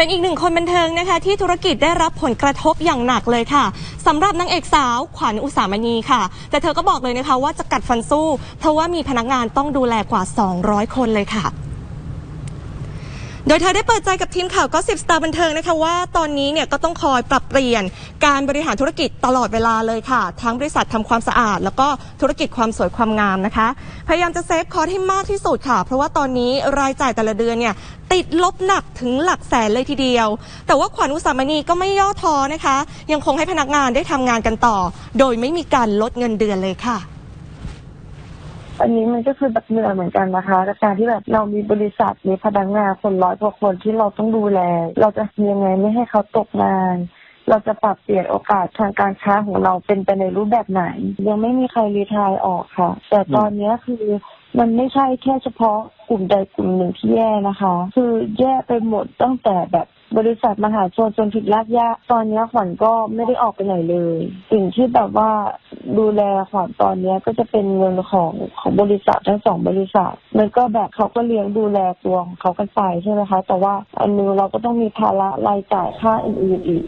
เป็นอีกหนึ่งคนบันเทิงนะคะ ที่ธุรกิจได้รับผลกระทบอย่างหนักเลยค่ะสำหรับนางเอกสาวขวัญอุสามณีค่ะ แต่เธอก็บอกเลยนะคะว่าจะกัดฟันสู้ เพราะว่ามีพนักงานต้องดูแลกว่า 200 คนเลยค่ะ โดยเธอได้เปิดใจกับทีมข่าวก็สิบสตาร์บันเทิงนะคะว่าตอนนี้เนี่ยก็ต้องคอยปรับเปลี่ยนการบริหารธุรกิจตลอดเวลาเลยค่ะ ทั้งบริษัททำความสะอาด แล้วก็ธุรกิจความสวยความงามนะคะ พยายามจะเซฟคอร์สให้มากที่สุดค่ะ เพราะว่าตอนนี้รายจ่ายแต่ละเดือนเนี่ยติดลบหนักถึงหลักแสนเลยทีเดียว แต่ว่าขวัญอุสามณีก็ไม่ย่อท้อนะคะ ยังคงให้พนักงานได้ทำงานกันต่อ โดยไม่มีการลดเงินเดือนเลยค่ะ อันนี้มันก็คือแบบเหนื่อยเหมือนกันนะคะกับการที่แบบเรามีบริษัทมีพนักงานคนร้อยกว่าคนที่เราต้องดูแล เราจะยังไงไม่ให้เขาตกงาน เราจะปรับเปลี่ยนโอกาสทางการค้าของเราเป็นไปในรูปแบบไหน ยังไม่มีใครรีทายออกค่ะ แต่ตอนนี้คือมันไม่ใช่แค่เฉพาะกลุ่มใดกลุ่มหนึ่งที่แย่นะคะ คือแย่ไปหมดตั้งแต่แบบบริษัทมหาชนจนถึงรากหญ้าตอนนี้ขวัญก็ไม่ได้ออกไปไหนเลย สิ่งที่แบบว่า ดูแลค่ะตอนนี้ก็จะเป็นเงินของของบริษัททั้งสองบริษัท มันก็แบบเขาก็เลี้ยงดูแลตัวของเขากันไปใช่ไหมคะ แต่ว่าอันนึงเราก็ต้องมีภาระรายจ่ายค่าอื่นๆอีก